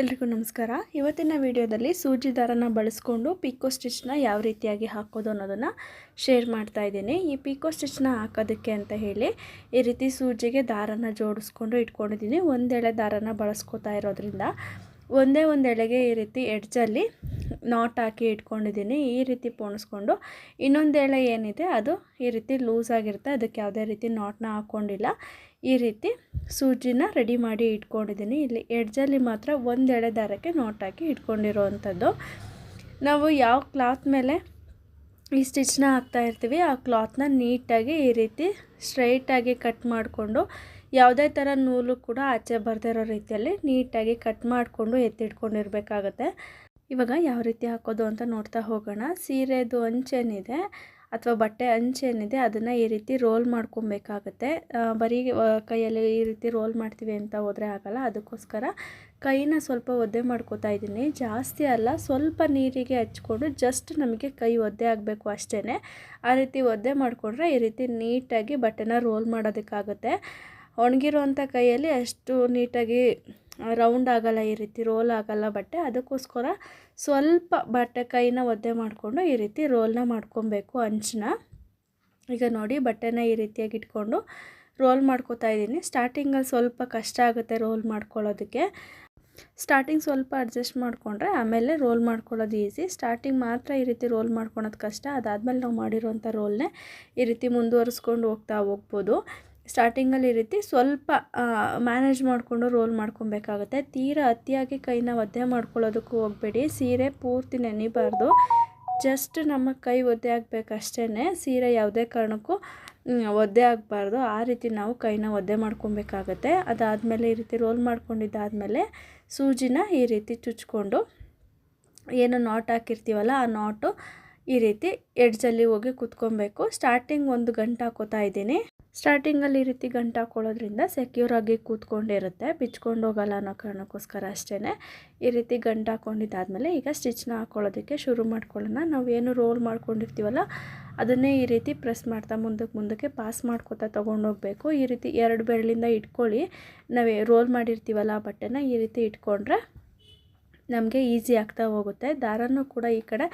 ಎಲ್ರಿಗೂ ನಮಸ್ಕಾರ. ಇವತ್ತಿನ ವಿಡಿಯೋದಲ್ಲಿ ಸೂಜಿ ದಾರನ ಬಳಸ್ಕೊಂಡು ಪಿಕೋ ಸ್ಟಿಚ್ನ ಯಾವ ರೀತಿಯಾಗಿ ಹಾಕೋದು ಅನ್ನೋದನ್ನು ಶೇರ್ ಮಾಡ್ತಾ ಇದ್ದೀನಿ. ಈ ಪಿಕೋ ಸ್ಟಿಚ್ನ ಹಾಕೋದಕ್ಕೆ ಅಂತ ಹೇಳಿ ಈ ರೀತಿ ಸೂಜಿಗೆ ದಾರನ ಜೋಡಿಸ್ಕೊಂಡು ಇಟ್ಕೊಂಡಿದ್ದೀನಿ. ಒಂದೆಳೆ ದಾರನ ಬಳಸ್ಕೊತಾ ಇರೋದ್ರಿಂದ ಒಂದೇ ಒಂದು ಎಳೆಗೆ ಈ ರೀತಿ ಎಡ್ಜಲ್ಲಿ ನಾಟ್ ಹಾಕಿ ಇಟ್ಕೊಂಡಿದ್ದೀನಿ. ಈ ರೀತಿ ಪೋಣಿಸ್ಕೊಂಡು ಇನ್ನೊಂದು ಎಳೆ ಏನಿದೆ ಅದು ಈ ರೀತಿ ಲೂಸ್ ಆಗಿರುತ್ತೆ. ಅದಕ್ಕೆ ಯಾವುದೇ ರೀತಿ ನಾಟ್ನ ಹಾಕ್ಕೊಂಡಿಲ್ಲ ಈ ರೀತಿ ಸೂಜಿನ ರೆಡಿ ಮಾಡಿ ಇಟ್ಕೊಂಡಿದ್ದೀನಿ. ಇಲ್ಲಿ ಎಡ್ಜಲ್ಲಿ ಮಾತ್ರ ಒಂದು ಎಳೆ ದಾರಕ್ಕೆ ನಾಟ್ ಹಾಕಿ ಇಟ್ಕೊಂಡಿರೋವಂಥದ್ದು. ನಾವು ಯಾವ ಕ್ಲಾತ್ ಮೇಲೆ ಈ ಸ್ಟಿಚ್ನ ಹಾಕ್ತಾ ಇರ್ತೀವಿ, ಆ ಕ್ಲಾತ್ನ ನೀಟಾಗಿ ಈ ರೀತಿ ಸ್ಟ್ರೈಟಾಗಿ ಕಟ್ ಮಾಡಿಕೊಂಡು ಯಾವುದೇ ಥರ ನೂಲು ಕೂಡ ಆಚೆ ಬರ್ದಿರೋ ರೀತಿಯಲ್ಲಿ ನೀಟಾಗಿ ಕಟ್ ಮಾಡಿಕೊಂಡು ಎತ್ತಿಟ್ಕೊಂಡಿರ್ಬೇಕಾಗತ್ತೆ. ಇವಾಗ ಯಾವ ರೀತಿ ಹಾಕೋದು ಅಂತ ನೋಡ್ತಾ ಹೋಗೋಣ. ಸೀರೆದು ಅಂಚೇನಿದೆ ಅಥವಾ ಬಟ್ಟೆ ಅಂಚೇನಿದೆ ಅದನ್ನು ಈ ರೀತಿ ರೋಲ್ ಮಾಡ್ಕೊಬೇಕಾಗತ್ತೆ. ಬರೀ ಕೈಯಲ್ಲಿ ಈ ರೀತಿ ರೋಲ್ ಮಾಡ್ತೀವಿ ಅಂತ ಹೋದರೆ ಆಗಲ್ಲ. ಅದಕ್ಕೋಸ್ಕರ ಕೈನ ಸ್ವಲ್ಪ ಒದ್ದೆ ಮಾಡ್ಕೋತಾ ಇದ್ದೀನಿ. ಜಾಸ್ತಿ ಅಲ್ಲ, ಸ್ವಲ್ಪ ನೀರಿಗೆ ಹಚ್ಕೊಂಡು ಜಸ್ಟ್ ನಮಗೆ ಕೈ ಒದ್ದೆ ಆಗಬೇಕು ಅಷ್ಟೇ ಆ ರೀತಿ ಒದ್ದೆ ಮಾಡಿಕೊಂಡ್ರೆ ಈ ರೀತಿ ನೀಟಾಗಿ ಬಟ್ಟೆನ ರೋಲ್ ಮಾಡೋದಕ್ಕಾಗುತ್ತೆ. ಒಣಗಿರೋವಂಥ ಕೈಯಲ್ಲಿ ಅಷ್ಟು ನೀಟಾಗಿ ರೌಂಡ್ ಆಗಲ್ಲ ಈ ರೀತಿ, ರೋಲ್ ಆಗಲ್ಲ ಬಟ್ಟೆ. ಅದಕ್ಕೋಸ್ಕರ ಸ್ವಲ್ಪ ಬಟ್ಟೆ ಕೈನ ಒದ್ದೆ ಮಾಡಿಕೊಂಡು ಈ ರೀತಿ ರೋಲ್ನ ಮಾಡ್ಕೊಬೇಕು ಅಂಚನ್ನ ಈಗ ನೋಡಿ ಬಟ್ಟೆನ ಈ ರೀತಿಯಾಗಿ ಇಟ್ಕೊಂಡು ರೋಲ್ ಮಾಡ್ಕೋತಾ ಇದ್ದೀನಿ. ಸ್ಟಾರ್ಟಿಂಗಲ್ಲಿ ಸ್ವಲ್ಪ ಕಷ್ಟ ಆಗುತ್ತೆ ರೋಲ್ ಮಾಡ್ಕೊಳ್ಳೋದಕ್ಕೆ. ಸ್ಟಾರ್ಟಿಂಗ್ ಸ್ವಲ್ಪ ಅಡ್ಜಸ್ಟ್ ಮಾಡಿಕೊಂಡ್ರೆ ಆಮೇಲೆ ರೋಲ್ ಮಾಡ್ಕೊಳ್ಳೋದು ಈಸಿ. ಸ್ಟಾರ್ಟಿಂಗ್ ಮಾತ್ರ ಈ ರೀತಿ ರೋಲ್ ಮಾಡ್ಕೊಳೋದು ಕಷ್ಟ. ಅದಾದಮೇಲೆ ನಾವು ಮಾಡಿರೋಂಥ ರೋಲ್ನೇ ಈ ರೀತಿ ಮುಂದುವರಿಸ್ಕೊಂಡು ಹೋಗ್ತಾ ಹೋಗ್ಬೋದು. ಸ್ಟಾರ್ಟಿಂಗಲ್ಲಿ ಈ ರೀತಿ ಸ್ವಲ್ಪ ಮ್ಯಾನೇಜ್ ಮಾಡಿಕೊಂಡು ರೋಲ್ ಮಾಡ್ಕೊಬೇಕಾಗುತ್ತೆ. ತೀರಾ ಅತಿಯಾಗಿ ಕೈನ ಒದ್ದೆ ಮಾಡ್ಕೊಳ್ಳೋದಕ್ಕೂ ಹೋಗಬೇಡಿ. ಸೀರೆ ಪೂರ್ತಿ ನೆನಿಬಾರ್ದು. ಜಸ್ಟ್ ನಮ್ಮ ಕೈ ಒದ್ದೆ ಆಗಬೇಕಷ್ಟೇ ಸೀರೆ ಯಾವುದೇ ಕಾರಣಕ್ಕೂ ಒದ್ದೆ ಆಗಬಾರ್ದು. ಆ ರೀತಿ ನಾವು ಕೈನ ಒದ್ದೆ ಮಾಡ್ಕೊಬೇಕಾಗತ್ತೆ. ಅದಾದಮೇಲೆ ಈ ರೀತಿ ರೋಲ್ ಮಾಡ್ಕೊಂಡಿದ್ದಾದಮೇಲೆ ಸೂಜಿನ ಈ ರೀತಿ ಚುಚ್ಕೊಂಡು, ಏನು ನಾಟ್ ಹಾಕಿರ್ತೀವಲ್ಲ, ಆ ನಾಟು ಈ ರೀತಿ ಎಡ್ಜಲ್ಲಿ ಹೋಗಿ ಕುತ್ಕೊಬೇಕು. ಸ್ಟಾರ್ಟಿಂಗ್ ಒಂದು ಗಂಟೆ ಹಾಕೋತಾ ಇದ್ದೀನಿ. ಸ್ಟಾರ್ಟಿಂಗಲ್ಲಿ ಈ ರೀತಿ ಗಂಟು ಹಾಕೊಳ್ಳೋದ್ರಿಂದ ಸೆಕ್ಯೂರಾಗಿ ಕೂತ್ಕೊಂಡಿರುತ್ತೆ. ಬಿಚ್ಕೊಂಡು ಹೋಗಲ್ಲ ಅನ್ನೋ ಕಾರಣಕ್ಕೋಸ್ಕರ ಅಷ್ಟೇ ಈ ರೀತಿ ಗಂಟು ಹಾಕ್ಕೊಂಡಿದ್ದಾದಮೇಲೆ ಈಗ ಸ್ಟಿಚ್ನ ಹಾಕ್ಕೊಳ್ಳೋದಕ್ಕೆ ಶುರು ಮಾಡ್ಕೊಳ್ಳೋಣ. ನಾವು ಏನು ರೋಲ್ ಮಾಡ್ಕೊಂಡಿರ್ತೀವಲ್ಲ, ಅದನ್ನೇ ಈ ರೀತಿ ಪ್ರೆಸ್ ಮಾಡ್ತಾ ಮುಂದಕ್ಕೆ ಮುಂದಕ್ಕೆ ಪಾಸ್ ಮಾಡ್ಕೊತಾ ತೊಗೊಂಡೋಗ್ಬೇಕು. ಈ ರೀತಿ ಎರಡು ಬೆರಳಿಂದ ಇಟ್ಕೊಳ್ಳಿ. ನಾವೇ ರೋಲ್ ಮಾಡಿರ್ತೀವಲ್ಲ ಬಟ್ಟೆನ, ಈ ರೀತಿ ಇಟ್ಕೊಂಡ್ರೆ ನಮಗೆ ಈಸಿ ಆಗ್ತಾ ಹೋಗುತ್ತೆ. ದಾರನೂ ಕೂಡ ಈ ಕಡೆ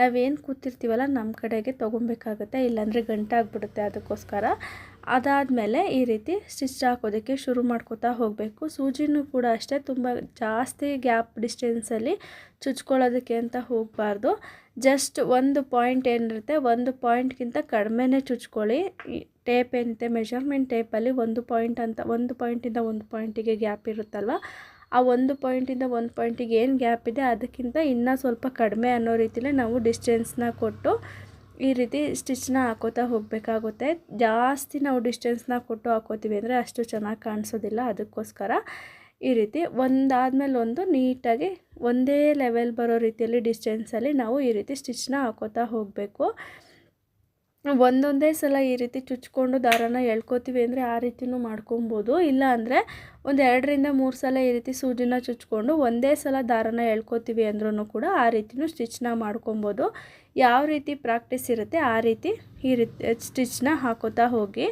ನಾವೇನು ಕೂತಿರ್ತೀವಲ್ಲ ನಮ್ಮ ಕಡೆಗೆ ತೊಗೊಬೇಕಾಗುತ್ತೆ. ಇಲ್ಲಾಂದರೆ ಗಂಟಾಗ್ಬಿಡುತ್ತೆ ಅದಕ್ಕೋಸ್ಕರ. ಅದಾದಮೇಲೆ ಈ ರೀತಿ ಸ್ಟಿಚ್ ಹಾಕೋದಕ್ಕೆ ಶುರು ಮಾಡ್ಕೋತಾ ಹೋಗಬೇಕು. ಸೂಜಿನೂ ಕೂಡ ಅಷ್ಟೇ, ತುಂಬ ಜಾಸ್ತಿ ಗ್ಯಾಪ್ ಡಿಸ್ಟೆನ್ಸಲ್ಲಿ ಚುಚ್ಕೊಳ್ಳೋದಕ್ಕೆ ಅಂತ ಹೋಗಬಾರ್ದು. ಜಸ್ಟ್ ಒಂದು ಪಾಯಿಂಟ್ ಏನಿರುತ್ತೆ, ಒಂದು ಪಾಯಿಂಟ್ಗಿಂತ ಕಡಿಮೆನೇ ಚುಚ್ಕೊಳ್ಳಿ. ಟೇಪ್ ಏನಿದೆ, ಮೆಷರ್ಮೆಂಟ್ ಟೇಪಲ್ಲಿ ಒಂದು ಪಾಯಿಂಟ್ ಅಂತ, ಒಂದು ಪಾಯಿಂಟಿಂದ ಒಂದು ಪಾಯಿಂಟಿಗೆ ಗ್ಯಾಪ್ ಇರುತ್ತಲ್ವ? ಆ ಒಂದು ಪಾಯಿಂಟಿಂದ ಒಂದು ಪಾಯಿಂಟಿಗೆ ಏನು ಗ್ಯಾಪ್ ಇದೆ, ಅದಕ್ಕಿಂತ ಇನ್ನೂ ಸ್ವಲ್ಪ ಕಡಿಮೆ ಅನ್ನೋ ರೀತಿಲೇ ನಾವು ಡಿಸ್ಟೆನ್ಸ್ನ ಕೊಟ್ಟು ಈ ರೀತಿ ಸ್ಟಿಚ್ನ ಹಾಕೋತಾ ಹೋಗಬೇಕಾಗುತ್ತೆ. ಜಾಸ್ತಿ ನಾವು ಡಿಸ್ಟೆನ್ಸ್ನ ಕೊಟ್ಟು ಹಾಕೋತೀವಿ ಅಂದರೆ ಅಷ್ಟು ಚೆನ್ನಾಗಿ ಕಾಣಿಸೋದಿಲ್ಲ. ಅದಕ್ಕೋಸ್ಕರ ಈ ರೀತಿ ಒಂದಾದಮೇಲೆ ಒಂದು ನೀಟಾಗಿ ಒಂದೇ ಲೆವೆಲ್ ಬರೋ ರೀತಿಯಲ್ಲಿ ಡಿಸ್ಟೆನ್ಸಲ್ಲಿ ನಾವು ಈ ರೀತಿ ಸ್ಟಿಚ್ನ ಹಾಕೋತಾ ಹೋಗಬೇಕು. ಒಂದೊಂದೇ ಸಲ ಈ ರೀತಿ ಚುಚ್ಕೊಂಡು ದಾರನ ಎಳ್ಕೊತೀವಿ ಅಂದರೆ ಆ ರೀತಿಯೂ ಮಾಡ್ಕೊಬೋದು. ಇಲ್ಲ ಅಂದರೆ ಒಂದು ಎರಡರಿಂದ ಮೂರು ಸಲ ಈ ರೀತಿ ಸೂಜಿನ ಚುಚ್ಕೊಂಡು ಒಂದೇ ಸಲ ದಾರನ ಎಳ್ಕೊತೀವಿ ಅಂದ್ರೂ ಕೂಡ ಆ ರೀತಿಯೂ ಸ್ಟಿಚ್ನ ಮಾಡ್ಕೊಬೋದು. ಯಾವ ರೀತಿ ಪ್ರಾಕ್ಟೀಸ್ ಇರುತ್ತೆ ಆ ರೀತಿ ಈ ರೀತಿ ಸ್ಟಿಚ್ನ ಹಾಕೋತಾ ಹೋಗಿ.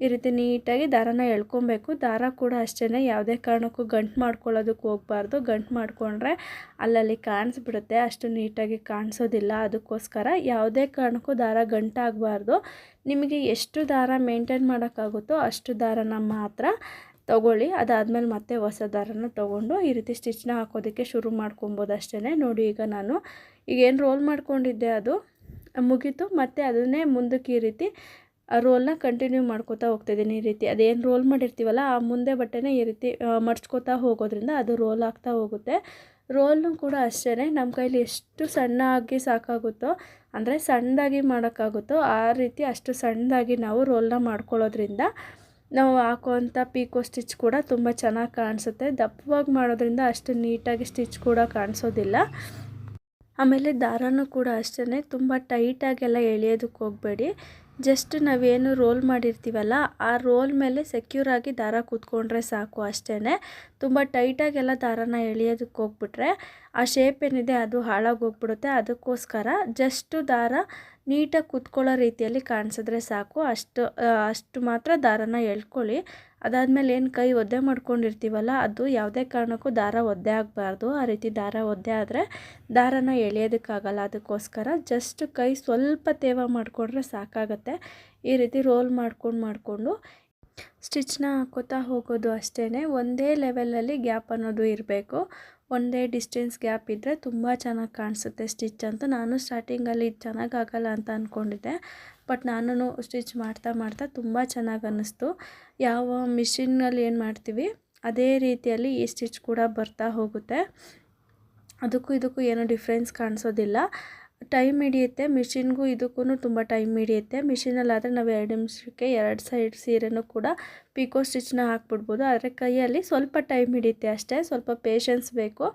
ಈ ರೀತಿ ನೀಟಾಗಿ ದಾರನ ಎಳ್ಕೊಬೇಕು. ದಾರ ಕೂಡ ಅಷ್ಟೇ ಯಾವುದೇ ಕಾರಣಕ್ಕೂ ಗಂಟು ಮಾಡ್ಕೊಳ್ಳೋದಕ್ಕೆ ಹೋಗ್ಬಾರ್ದು. ಗಂಟು ಮಾಡಿಕೊಂಡ್ರೆ ಅಲ್ಲಲ್ಲಿ ಕಾಣಿಸ್ಬಿಡುತ್ತೆ. ಅಷ್ಟು ನೀಟಾಗಿ ಕಾಣಿಸೋದಿಲ್ಲ. ಅದಕ್ಕೋಸ್ಕರ ಯಾವುದೇ ಕಾರಣಕ್ಕೂ ದಾರ ಗಂಟಾಗಬಾರ್ದು ನಿಮಗೆ ಎಷ್ಟು ದಾರ ಮೇಂಟೈನ್ ಮಾಡೋಕ್ಕಾಗುತ್ತೋ ಅಷ್ಟು ದಾರನ ಮಾತ್ರ ತೊಗೊಳ್ಳಿ. ಅದಾದಮೇಲೆ ಮತ್ತೆ ಹೊಸ ದಾರನ ತೊಗೊಂಡು ಈ ರೀತಿ ಸ್ಟಿಚ್ನ ಹಾಕೋದಕ್ಕೆ ಶುರು ಮಾಡ್ಕೊಬೋದು ಅಷ್ಟೇ ನೋಡಿ ಈಗ ನಾನು ಈಗೇನು ರೋಲ್ ಮಾಡ್ಕೊಂಡಿದ್ದೆ ಅದು. ಮುಗೀತು. ಮತ್ತು ಅದನ್ನೇ ಮುಂದಕ್ಕೆ ಈ ರೀತಿ ಆ ರೋಲ್ನ ಕಂಟಿನ್ಯೂ ಮಾಡ್ಕೋತಾ ಹೋಗ್ತಿದ್ದೀನಿ ಈ ರೀತಿ. ಅದೇನು ರೋಲ್ ಮಾಡಿರ್ತೀವಲ್ಲ, ಆ ಮುಂದೆ ಬಟ್ಟೆನೇ ಈ ರೀತಿ ಮಡ್ಚ್ಕೋತಾ ಹೋಗೋದ್ರಿಂದ ಅದು ರೋಲ್ ಆಗ್ತಾ ಹೋಗುತ್ತೆ. ರೋಲ್ನು ಕೂಡ ಅಷ್ಟೇ ನಮ್ಮ ಕೈಲಿ ಎಷ್ಟು ಸಣ್ಣಾಗಿ ಸಾಕಾಗುತ್ತೋ, ಅಂದರೆ ಸಣ್ಣದಾಗಿ ಮಾಡೋಕ್ಕಾಗುತ್ತೋ, ಆ ರೀತಿ ಅಷ್ಟು ಸಣ್ಣದಾಗಿ ನಾವು ರೋಲ್ನ ಮಾಡ್ಕೊಳ್ಳೋದ್ರಿಂದ ನಾವು ಹಾಕುವಂಥ ಪೀಕೋ ಸ್ಟಿಚ್ ಕೂಡ ತುಂಬ ಚೆನ್ನಾಗಿ ಕಾಣಿಸುತ್ತೆ. ದಪ್ಪವಾಗಿ ಮಾಡೋದ್ರಿಂದ ಅಷ್ಟು ನೀಟಾಗಿ ಸ್ಟಿಚ್ ಕೂಡ ಕಾಣಿಸೋದಿಲ್ಲ. ಆಮೇಲೆ ದಾರನೂ ಕೂಡ ಅಷ್ಟೇ ತುಂಬ ಟೈಟಾಗೆಲ್ಲ ಎಳೆಯೋದಕ್ಕೆ ಹೋಗಬೇಡಿ. ಜಸ್ಟ್ ನಾವೇನು ರೋಲ್ ಮಾಡಿರ್ತೀವಲ್ಲ ಆ ರೋಲ್ ಮೇಲೆ ಸೆಕ್ಯೂರಾಗಿ ದಾರ ಕೂತ್ಕೊಂಡ್ರೆ ಸಾಕು ಅಷ್ಟೇ ತುಂಬ ಟೈಟಾಗೆಲ್ಲ ದಾರನ ಎಳೆಯೋದಕ್ಕೆ ಹೋಗ್ಬಿಟ್ರೆ ಆ ಶೇಪ್ ಏನಿದೆ ಅದು ಹಾಳಾಗಿ ಹೋಗ್ಬಿಡುತ್ತೆ. ಅದಕ್ಕೋಸ್ಕರ ಜಸ್ಟು ದಾರ ನೀಟಾಗಿ ಕುತ್ಕೊಳ್ಳೋ ರೀತಿಯಲ್ಲಿ ಕಾಣಿಸಿದ್ರೆ ಸಾಕು. ಅಷ್ಟು ಅಷ್ಟು ಮಾತ್ರ ದಾರನ ಎಳ್ಕೊಳ್ಳಿ. ಅದಾದಮೇಲೆ ಏನು ಕೈ ಒದ್ದೆ ಮಾಡ್ಕೊಂಡಿರ್ತೀವಲ್ಲ, ಅದು ಯಾವುದೇ ಕಾರಣಕ್ಕೂ ದಾರ ಒದ್ದೆ ಆಗಬಾರ್ದು. ಆ ರೀತಿ ದಾರ ಒದ್ದೆ ಆದರೆ ದಾರನ ಎಳೆಯೋದಕ್ಕಾಗಲ್ಲ. ಅದಕ್ಕೋಸ್ಕರ ಜಸ್ಟ್ ಕೈ ಸ್ವಲ್ಪ ತೇವ ಮಾಡಿಕೊಂಡ್ರೆ ಸಾಕಾಗತ್ತೆ. ಈ ರೀತಿ ರೋಲ್ ಮಾಡ್ಕೊಂಡು ಮಾಡಿಕೊಂಡು ಸ್ಟಿಚ್ನ ಹಾಕೋತಾ ಹೋಗೋದು ಅಷ್ಟೇ ಒಂದೇ ಲೆವೆಲಲ್ಲಿ ಗ್ಯಾಪ್ ಅನ್ನೋದು ಇರಬೇಕು. ಒಂದೇ ಡಿಸ್ಟೆನ್ಸ್ ಗ್ಯಾಪ್ ಇದ್ದರೆ ತುಂಬ ಚೆನ್ನಾಗಿ ಕಾಣಿಸುತ್ತೆ ಸ್ಟಿಚ್ ಅಂತ. ನಾನು ಸ್ಟಾರ್ಟಿಂಗಲ್ಲಿ ಇದು ಚೆನ್ನಾಗಿ ಆಗಲ್ಲ ಅಂತ ಅಂದ್ಕೊಂಡಿದ್ದೆ ಬಟ್ ನಾನು ಸ್ಟಿಚ್ ಮಾಡ್ತಾ ಮಾಡ್ತಾ ತುಂಬ ಚೆನ್ನಾಗಿ ಅನ್ನಿಸ್ತು. ಯಾವ ಮಿಷಿನ್ನಲ್ಲಿ ಏನು ಮಾಡ್ತೀವಿ, ಅದೇ ರೀತಿಯಲ್ಲಿ ಈ ಸ್ಟಿಚ್ ಕೂಡ ಬರ್ತಾ ಹೋಗುತ್ತೆ. ಅದಕ್ಕೂ ಇದಕ್ಕೂ ಏನೂ ಡಿಫ್ರೆನ್ಸ್ ಕಾಣಿಸೋದಿಲ್ಲ. ಟೈಮ್ ಹಿಡಿಯುತ್ತೆ, ಮಿಷಿನ್ಗೂ ಇದಕ್ಕೂ ತುಂಬ ಟೈಮ್ ಹಿಡಿಯುತ್ತೆ. ಮಿಷಿನಲ್ಲಾದರೆ ನಾವು ಎರಡು ನಿಮಿಷಕ್ಕೆ ಎರಡು ಸೈಡ್ ಸೀರೆನೂ ಕೂಡ ಪಿಕೋ ಸ್ಟಿಚ್ನ ಹಾಕ್ಬಿಡ್ಬೋದು. ಆದರೆ ಕೈಯಲ್ಲಿ ಸ್ವಲ್ಪ ಟೈಮ್ ಹಿಡಿಯುತ್ತೆ ಅಷ್ಟೇ, ಸ್ವಲ್ಪ ಪೇಷನ್ಸ್ ಬೇಕು.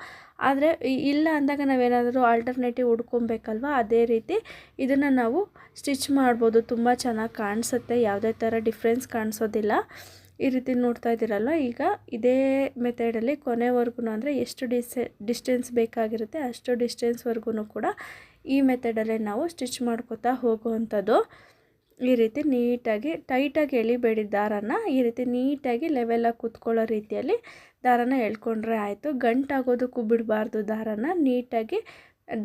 ಆದರೆ ಇಲ್ಲ ಅಂದಾಗ ನಾವೇನಾದರೂ ಆಲ್ಟರ್ನೇಟಿವ್ ಹುಡ್ಕೊಬೇಕಲ್ವ ಅದೇ ರೀತಿ ಇದನ್ನು ನಾವು ಸ್ಟಿಚ್ ಮಾಡ್ಬೋದು. ತುಂಬ ಚೆನ್ನಾಗಿ ಕಾಣಿಸುತ್ತೆ, ಯಾವುದೇ ಥರ ಡಿಫ್ರೆನ್ಸ್ ಕಾಣಿಸೋದಿಲ್ಲ. ಈ ರೀತಿ ನೋಡ್ತಾ ಇದ್ದೀರಲ್ಲ ಈಗ ಇದೇ ಮೆಥಡಲ್ಲಿ ಕೊನೆವರೆಗೂ ಅಂದರೆ ಎಷ್ಟು ಡಿಸ್ಟೆ ಡಿಸ್ಟೆನ್ಸ್ ಬೇಕಾಗಿರುತ್ತೆ ಅಷ್ಟು ಡಿಸ್ಟೆನ್ಸ್ವರೆಗೂ ಕೂಡ ಈ ಮೆಥಡಲ್ಲೇ ನಾವು ಸ್ಟಿಚ್ ಮಾಡ್ಕೋತಾ ಹೋಗುವಂಥದ್ದು. ಈ ರೀತಿ ನೀಟಾಗಿ, ಟೈಟಾಗಿ ಎಳಿಬೇಡಿ ದಾರನ. ಈ ರೀತಿ ನೀಟಾಗಿ ಲೆವೆಲಾಗಿ ಕೂತ್ಕೊಳ್ಳೋ ರೀತಿಯಲ್ಲಿ ದಾರನ ಎಳ್ಕೊಂಡ್ರೆ ಆಯಿತು. ಗಂಟಾಗೋದಕ್ಕೂ ಬಿಡಬಾರ್ದು ದಾರನ. ನೀಟಾಗಿ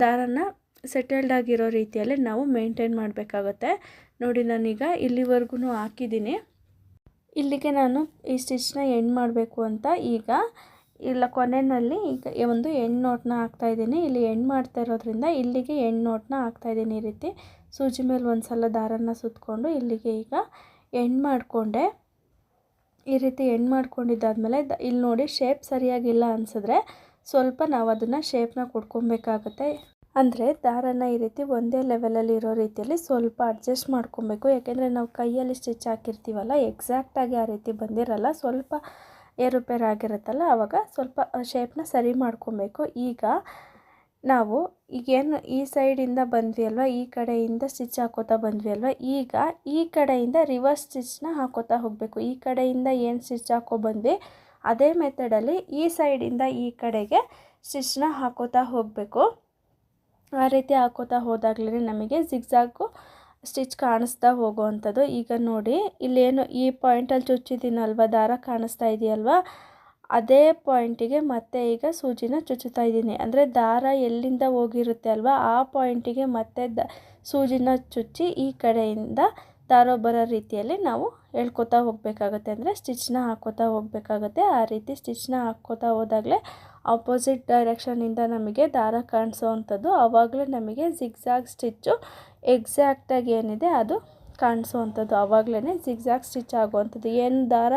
ದಾರನ ಸೆಟಲ್ಡ್ ಆಗಿರೋ ರೀತಿಯಲ್ಲಿ ನಾವು ಮೇಂಟೈನ್ ಮಾಡಬೇಕಾಗುತ್ತೆ. ನೋಡಿ, ನಾನೀಗ ಇಲ್ಲಿವರೆಗೂ ಹಾಕಿದ್ದೀನಿ. ಇಲ್ಲಿಗೆ ನಾನು ಈ ಸ್ಟಿಚ್ನ ಎಂಡ್ ಮಾಡಬೇಕು ಅಂತ ಈಗ ಇಲ್ಲ ಕೊನೆಯಲ್ಲಿ ಈಗ ಒಂದು ನೋಟ್ನ ಹಾಕ್ತಾಯಿದ್ದೀನಿ ಇಲ್ಲಿ ಎಂಡ್ ಮಾಡ್ತಾ ಇರೋದ್ರಿಂದ ಇಲ್ಲಿಗೆ ಎಂಡ್ ನೋಟ್ನ ಹಾಕ್ತಾಯಿದ್ದೀನಿ ಈ ರೀತಿ. ಸೂಜಿ ಮೇಲೆ ಒಂದು ಸಲ ದಾರನ ಸುತ್ತಕೊಂಡು ಇಲ್ಲಿಗೆ ಈಗ ಎಂಡ್ ಮಾಡಿಕೊಂಡೆ. ಈ ರೀತಿ ಎಂಡ್ ಮಾಡ್ಕೊಂಡಿದ್ದಾದಮೇಲೆ ಇಲ್ಲಿ ನೋಡಿ ಶೇಪ್ ಸರಿಯಾಗಿಲ್ಲ ಅನಿಸಿದ್ರೆ ಸ್ವಲ್ಪ ನಾವು ಅದನ್ನು ಶೇಪ್ನ ಕೊಡ್ಕೊಬೇಕಾಗತ್ತೆ. ಅಂದರೆ ದಾರನ ಈ ರೀತಿ ಒಂದೇ ಲೆವೆಲಲ್ಲಿ ಇರೋ ರೀತಿಯಲ್ಲಿ ಸ್ವಲ್ಪ ಅಡ್ಜಸ್ಟ್ ಮಾಡ್ಕೊಬೇಕು. ಯಾಕೆಂದರೆ ನಾವು ಕೈಯಲ್ಲಿ ಸ್ಟಿಚ್ ಹಾಕಿರ್ತೀವಲ್ಲ ಎಕ್ಸಾಕ್ಟಾಗಿ ಆ ರೀತಿ ಬಂದಿರಲ್ಲ. ಸ್ವಲ್ಪ ಏರುಪೇರು ಆಗಿರುತ್ತಲ್ಲ ಆವಾಗ ಸ್ವಲ್ಪ ಶೇಪ್ನ ಸರಿ ಮಾಡ್ಕೊಬೇಕು. ಈಗ ನಾವು ಈಗೇನು ಈ ಸೈಡಿಂದ ಬಂದ್ವಿ ಅಲ್ವಾ ಈ ಕಡೆಯಿಂದ ಸ್ಟಿಚ್ ಹಾಕೋತಾ ಬಂದ್ವಿ ಅಲ್ವಾ ಈಗ ಈ ಕಡೆಯಿಂದ ರಿವರ್ಸ್ ಸ್ಟಿಚ್ನ ಹಾಕೋತಾ ಹೋಗಬೇಕು. ಈ ಕಡೆಯಿಂದ ಏನು ಸ್ಟಿಚ್ ಹಾಕೋ ಬಂದ್ವಿ ಅದೇ ಮೆಥಡಲ್ಲಿ ಈ ಸೈಡಿಂದ ಈ ಕಡೆಗೆ ಸ್ಟಿಚ್ನ ಹಾಕೋತಾ ಹೋಗಬೇಕು. ಆ ರೀತಿ ಹಾಕೋತಾ ಹೋದಾಗಲೇ ನಮಗೆ ಜಿಗ್ಜಾಗು ಸ್ಟಿಚ್ ಕಾಣಿಸ್ತಾ ಹೋಗುವಂಥದ್ದು. ಈಗ ನೋಡಿ, ಇಲ್ಲೇನು ಈ ಪಾಯಿಂಟಲ್ಲಿ ಚುಚ್ಚಿದ್ದೀನಲ್ವ ದಾರ ಕಾಣಿಸ್ತಾ ಇದೆಯಲ್ವಾ? ಅದೇ ಪಾಯಿಂಟಿಗೆ ಮತ್ತೆ ಈಗ ಸೂಜಿನ ಚುಚ್ಚುತ್ತಾ ಇದ್ದೀನಿ. ಅಂದರೆ ದಾರ ಎಲ್ಲಿಂದ ಹೋಗಿರುತ್ತೆ ಅಲ್ವಾ? ಆ ಪಾಯಿಂಟಿಗೆ ಮತ್ತೆ ದ, ಸೂಜಿನ ಚುಚ್ಚಿ ಈ ಕಡೆಯಿಂದ ದಾರ ಬರೋ ರೀತಿಯಲ್ಲಿ ನಾವು ಎಳ್ಕೊತಾ ಹೋಗಬೇಕಾಗತ್ತೆ. ಅಂದರೆ ಸ್ಟಿಚ್ನ ಹಾಕ್ಕೋತಾ ಹೋಗಬೇಕಾಗತ್ತೆ. ಆ ರೀತಿ ಸ್ಟಿಚ್ನ ಹಾಕ್ಕೋತಾ ಹೋದಾಗಲೇ ಆಪೋಸಿಟ್ ಡೈರೆಕ್ಷನಿಂದ ನಮಗೆ ದಾರ ಕಾಣಿಸೋ ಅಂಥದ್ದು ಆವಾಗಲೇ ನಮಗೆ ಜಿಗ್ಸಾಗ್ ಸ್ಟಿಚ್ಚು ಎಕ್ಸಾಕ್ಟಾಗಿ ಏನಿದೆ ಅದು ಕಾಣಿಸುವಂಥದ್ದು. ಆವಾಗಲೇ ಜಿಗ್ಸಾಗ್ ಸ್ಟಿಚ್ ಆಗುವಂಥದ್ದು. ಏನು ದಾರ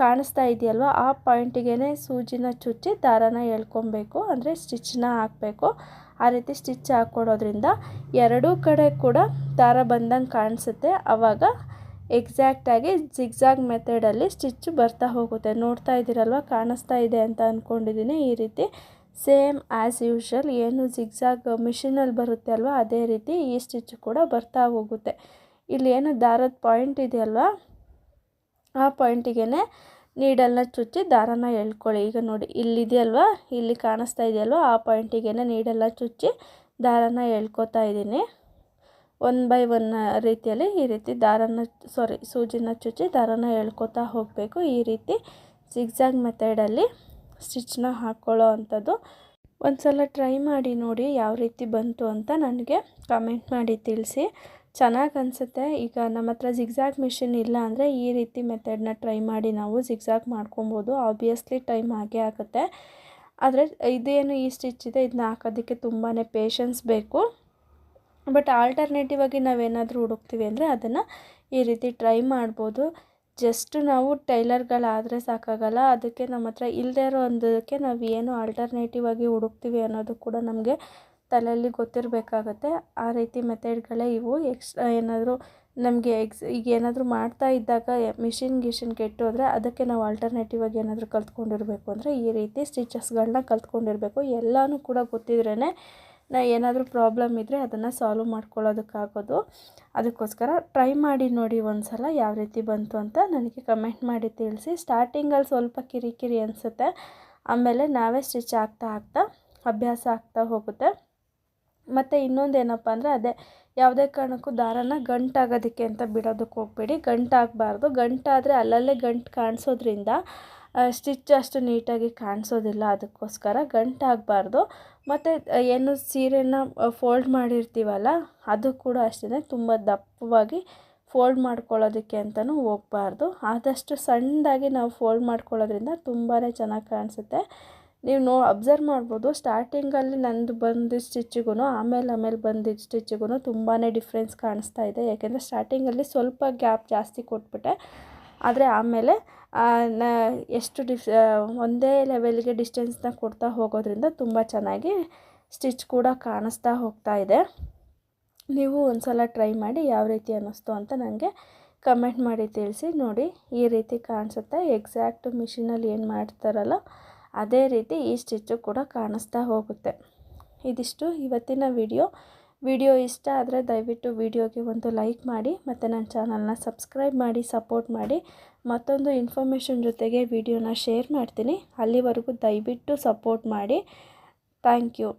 ಕಾಣಿಸ್ತಾ ಇದೆಯಲ್ವ, ಆ ಪಾಯಿಂಟಿಗೆ ಸೂಜಿನ ಚುಚ್ಚಿ ದಾರನ ಎಳ್ಕೊಬೇಕು, ಅಂದರೆ ಸ್ಟಿಚ್ನ ಹಾಕಬೇಕು. ಆ ರೀತಿ ಸ್ಟಿಚ್ ಹಾಕ್ಕೊಡೋದ್ರಿಂದ ಎರಡೂ ಕಡೆ ಕೂಡ ದಾರ ಬಂದಂಗೆ ಕಾಣಿಸುತ್ತೆ. ಆವಾಗ ಎಕ್ಸಾಕ್ಟಾಗಿ ಜಿಗ್ಜಾಗ್ ಮೆಥಡಲ್ಲಿ ಸ್ಟಿಚ್ ಬರ್ತಾ ಹೋಗುತ್ತೆ. ನೋಡ್ತಾ ಇದ್ದೀರಲ್ವ? ಕಾಣಿಸ್ತಾ ಇದೆ ಅಂತ ಅಂದ್ಕೊಂಡಿದ್ದೀನಿ ಈ ರೀತಿ ಸೇಮ್ ಆ್ಯಸ್ ಯೂಶ್ವಲ್ ಏನು ಜಿಗ್ಜಾಗ್ ಮಿಷಿನಲ್ಲಿ ಬರುತ್ತೆ ಅಲ್ವಾ? ಅದೇ ರೀತಿ ಈ ಸ್ಟಿಚ್ ಕೂಡ ಬರ್ತಾ ಹೋಗುತ್ತೆ. ಇಲ್ಲಿ ಏನು ದಾರದ ಪಾಯಿಂಟ್ ಇದೆಯಲ್ವಾ ಆ ಪಾಯಿಂಟಿಗೆ ನೀಡಲ್ನ ಚುಚ್ಚಿ ದಾರನ ಎಳ್ಕೊಳ್ಳಿ. ಈಗ ನೋಡಿ ಇಲ್ಲಿದೆಯಲ್ವಾ ಇಲ್ಲಿ ಕಾಣಿಸ್ತಾ ಇದೆಯಲ್ವ ಆ ಪಾಯಿಂಟಿಗೆ ನೀಡಲ್ನ ಚುಚ್ಚಿ ದಾರನ ಎಳ್ಕೊತಾ ಇದ್ದೀನಿ. ಒನ್ ಬೈ ಒನ್ ರೀತಿಯಲ್ಲಿ ಈ ರೀತಿ ದಾರನ ಸಾರಿ ಸೂಜಿನ ಚುಚ್ಚಿ ದಾರನ ಎಳ್ಕೊತಾ ಹೋಗಬೇಕು. ಈ ರೀತಿ ಸಿಗ್ಸಾಗ್ ಮೆಥಡಲ್ಲಿ ಸ್ಟಿಚ್ನ ಹಾಕ್ಕೊಳ್ಳೋ ಅಂಥದ್ದು. ಒಂದು ಸಲ ಟ್ರೈ ಮಾಡಿ ನೋಡಿ ಯಾವ ರೀತಿ ಬಂತು ಅಂತ ನನಗೆ ಕಮೆಂಟ್ ಮಾಡಿ ತಿಳಿಸಿ. ಚೆನ್ನಾಗಿ ಅನಿಸುತ್ತೆ. ಈಗ ನಮ್ಮ ಹತ್ರ ಜಿಗ್ಜಾಗ್ ಮಿಷಿನ್ ಇಲ್ಲ ಅಂದರೆ ಈ ರೀತಿ ಮೆಥಡ್ನ ಟ್ರೈ ಮಾಡಿ ನಾವು ಜಿಗ್ಜಾಗ್ ಮಾಡ್ಕೊಬೋದು. ಆಬ್ವಿಯಸ್ಲಿ ಟೈಮ್ ಆಗೇ ಆಗುತ್ತೆ. ಆದರೆ ಇದೇನು ಈ ಸ್ಟಿಚ್ ಇದೆ ಇದನ್ನ ಹಾಕೋದಕ್ಕೆ ತುಂಬಾ ಪೇಷನ್ಸ್ ಬೇಕು. ಬಟ್ ಆಲ್ಟರ್ನೇಟಿವ್ ಆಗಿ ನಾವೇನಾದರೂ ಹುಡುಕ್ತೀವಿ ಅಂದರೆ ಅದನ್ನು ಈ ರೀತಿ ಟ್ರೈ ಮಾಡ್ಬೋದು. ಜಸ್ಟ್ ನಾವು ಟೈಲರ್ಗಳಾದರೆ ಸಾಕಾಗಲ್ಲ. ಅದಕ್ಕೆ ನಮ್ಮ ಹತ್ರ ಇಲ್ಲದೇ ಇರೋ ಒಂದಕ್ಕೆ ನಾವು ಏನು ಆಲ್ಟರ್ನೇಟಿವ್ ಆಗಿ ಹುಡುಕ್ತೀವಿ ಅನ್ನೋದು ಕೂಡ ನಮಗೆ ತಲೆಯಲ್ಲಿ ಗೊತ್ತಿರಬೇಕಾಗತ್ತೆ. ಆ ರೀತಿ ಮೆಥಡ್ಗಳೇ ಇವು. ಎಕ್ಸ್ಟ್ರಾ ಏನಾದರೂ ನಮಗೆ ಎಕ್ಸ್ ಈಗ ಏನಾದರೂ ಮಾಡ್ತಾ ಇದ್ದಾಗ ಮಿಷಿನ್ ಗಿಷಿನ್ ಕೆಟ್ಟೋದ್ರೆ ಅದಕ್ಕೆ ನಾವು ಆಲ್ಟರ್ನೇಟಿವ್ ಆಗಿ ಏನಾದರೂ ಕಲ್ತ್ಕೊಂಡಿರಬೇಕು ಅಂದರೆ ಈ ರೀತಿ ಸ್ಟಿಚಸ್ಗಳನ್ನ ಕಲ್ತ್ಕೊಂಡಿರಬೇಕು. ಎಲ್ಲನೂ ಕೂಡ ಗೊತ್ತಿದ್ರೇ ಏನಾದರೂ ಪ್ರಾಬ್ಲಮ್ ಇದ್ದರೆ ಅದನ್ನು ಸಾಲ್ವ್ ಮಾಡ್ಕೊಳ್ಳೋದಕ್ಕಾಗೋದು. ಅದಕ್ಕೋಸ್ಕರ ಟ್ರೈ ಮಾಡಿ ನೋಡಿ ಒಂದು ಸಲ ಯಾವ ರೀತಿ ಬಂತು ಅಂತ ನನಗೆ ಕಮೆಂಟ್ ಮಾಡಿ ತಿಳಿಸಿ. ಸ್ಟಾರ್ಟಿಂಗಲ್ಲಿ ಸ್ವಲ್ಪ ಕಿರಿಕಿರಿ ಅನಿಸುತ್ತೆ. ಆಮೇಲೆ ನಾವೇ ಸ್ಟಿಚ್ ಆಗ್ತಾ ಆಗ್ತಾ ಅಭ್ಯಾಸ ಆಗ್ತಾ ಹೋಗುತ್ತೆ. ಮತ್ತು ಇನ್ನೊಂದು ಏನಪ್ಪ ಅಂದರೆ ಅದೇ ಯಾವುದೇ ಕಾರಣಕ್ಕೂ ದಾರನ ಗಂಟಾಗೋದಕ್ಕೆ ಅಂತ ಬಿಡೋದಕ್ಕೆ ಹೋಗಬೇಡಿ. ಗಂಟಾಗಬಾರ್ದು. ಗಂಟಾದರೆ ಅಲ್ಲಲ್ಲೇ ಗಂಟು ಕಾಣಿಸೋದ್ರಿಂದ ಸ್ಟಿಚ್ ಅಷ್ಟು ನೀಟಾಗಿ ಕಾಣಿಸೋದಿಲ್ಲ ಅದಕ್ಕೋಸ್ಕರ ಗಂಟಾಗಬಾರ್ದು. ಮತ್ತು ಏನು ಸೀರೆನ ಫೋಲ್ಡ್ ಮಾಡಿರ್ತೀವಲ್ಲ, ಅದು ಕೂಡ ಅಷ್ಟೇ ತುಂಬ ದಪ್ಪವಾಗಿ ಫೋಲ್ಡ್ ಮಾಡ್ಕೊಳ್ಳೋದಕ್ಕೆ ಅಂತಲೂ ಹೋಗಬಾರ್ದು. ಆದಷ್ಟು ಸಣ್ಣದಾಗಿ ನಾವು ಫೋಲ್ಡ್ ಮಾಡ್ಕೊಳ್ಳೋದ್ರಿಂದ ತುಂಬಾ ಚೆನ್ನಾಗಿ ಕಾಣಿಸುತ್ತೆ. ನೀವು ನೋ, ಅಬ್ಸರ್ವ್ ಮಾಡ್ಬೋದು. ಸ್ಟಾರ್ಟಿಂಗಲ್ಲಿ ನಂದು ಬಂದಿದ್ದ ಸ್ಟಿಚ್ಚಿಗೂ ಆಮೇಲೆ ಆಮೇಲೆ ಬಂದಿದ್ದ ಸ್ಟಿಚ್ಚಿಗೂ ತುಂಬಾ ಡಿಫ್ರೆನ್ಸ್ ಕಾಣಿಸ್ತಾ ಇದೆ. ಯಾಕೆಂದರೆ ಸ್ಟಾರ್ಟಿಂಗಲ್ಲಿ ಸ್ವಲ್ಪ ಗ್ಯಾಪ್ ಜಾಸ್ತಿ ಕೊಟ್ಬಿಟ್ಟೆ. ಆದರೆ ಆಮೇಲೆ ನ, ಎಷ್ಟು ಡಿಫ್ ಒಂದೇ ಲೆವೆಲ್ಗೆ ಡಿಸ್ಟೆನ್ಸ್ನ ಕೊಡ್ತಾ ಹೋಗೋದ್ರಿಂದ ತುಂಬ ಚೆನ್ನಾಗಿ ಸ್ಟಿಚ್ ಕೂಡ ಕಾಣಿಸ್ತಾ ಹೋಗ್ತಾ ಇದೆ. ನೀವು ಒಂದು ಸಲ ಟ್ರೈ ಮಾಡಿ ಯಾವ ರೀತಿ ಅನ್ನಿಸ್ತು ಅಂತ ನನಗೆ ಕಮೆಂಟ್ ಮಾಡಿ ತಿಳಿಸಿ. ನೋಡಿ, ಈ ರೀತಿ ಕಾಣಿಸುತ್ತೆ. ಎಕ್ಸಾಕ್ಟ್ ಮಿಷಿನಲ್ಲಿ ಏನು ಮಾಡ್ತಾರಲ್ಲ, ಅದೇ ರೀತಿ ಈ ಸ್ಟಿಚ್ಚು ಕೂಡ ಕಾಣಿಸ್ತಾ ಹೋಗುತ್ತೆ. ಇದಿಷ್ಟು ಇವತ್ತಿನ ವಿಡಿಯೋ ವಿಡಿಯೋ ಇಷ್ಟ ಆದರೆ ದಯವಿಟ್ಟು ವಿಡಿಯೋಗೆ ಒಂದು ಲೈಕ್ ಮಾಡಿ ಮತ್ತು ನನ್ನ ಚಾನಲ್ನ ಸಬ್ಸ್ಕ್ರೈಬ್ ಮಾಡಿ, ಸಪೋರ್ಟ್ ಮಾಡಿ. ಮತ್ತೊಂದು ಇನ್ಫಾರ್ಮೇಷನ್ ಜೊತೆಗೆ ವಿಡಿಯೋನ ಶೇರ್ ಮಾಡ್ತೀನಿ. ಅಲ್ಲಿವರೆಗೂ ದಯವಿಟ್ಟು ಸಪೋರ್ಟ್ ಮಾಡಿ. Thank you.